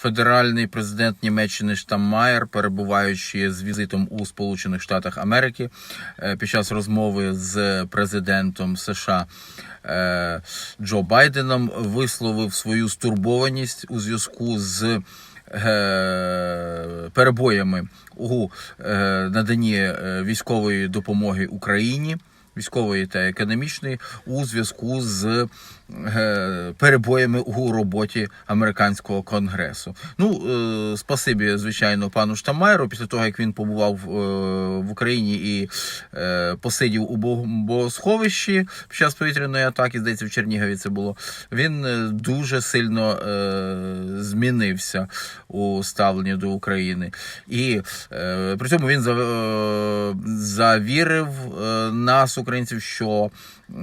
федеральний президент Німеччини Штаммаєр, перебуваючи з візитом у Сполучених Штатах Америки, е, під час розмови з президентом США е, Джо Байденом, висловив свою стурбованість у зв'язку з е, перебоями у наданні військової допомоги Україні. Військової та економічної у зв'язку з перебоями у роботі американського конгресу. Ну, е, спасибі, звичайно, пану Штамайеру. Після того як він побував е, в Україні і е, посидів у бо- богосховищі під час повітряної атаки, здається, в Чернігові це було. Він е, дуже сильно е, змінився у ставленні до України. І е, при цьому він за, е, завірив е, нас, українців, що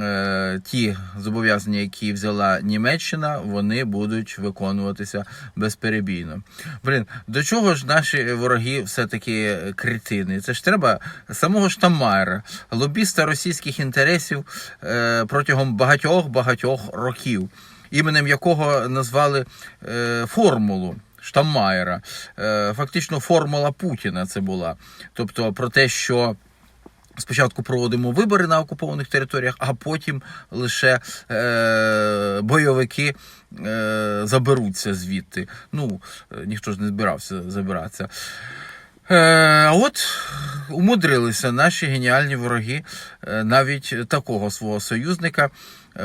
е, ті зобов'язання, які взяла Німеччина, вони будуть виконуватися безперебійно. Блін, до чого ж наші вороги все-таки кретини? Це ж треба самого Штаммайера, лобіста російських інтересів е, протягом багатьох багатьох років, іменем якого назвали е, формулу. Штаммаєра. Е, Фактично формула Путіна це була. Тобто про те, що спочатку проводимо вибори на окупованих територіях, а потім лише е, бойовики е, заберуться звідти. Ну, е, ніхто ж не збирався забиратися. Е, А от умудрилися наші геніальні вороги е, навіть такого свого союзника.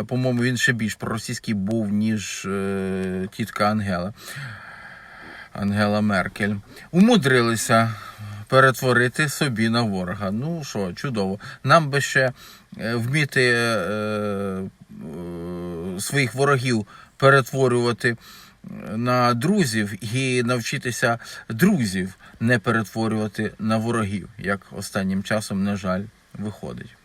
По-моєму, він ще більш проросійський був, ніж тітка Ангела. Ангела Меркель. Умудрилися перетворити собі на ворога. Ну що, чудово. Нам би ще е, вміти е, е, своїх ворогів перетворювати на друзів і навчитися друзів не перетворювати на ворогів, як останнім часом, на жаль, виходить.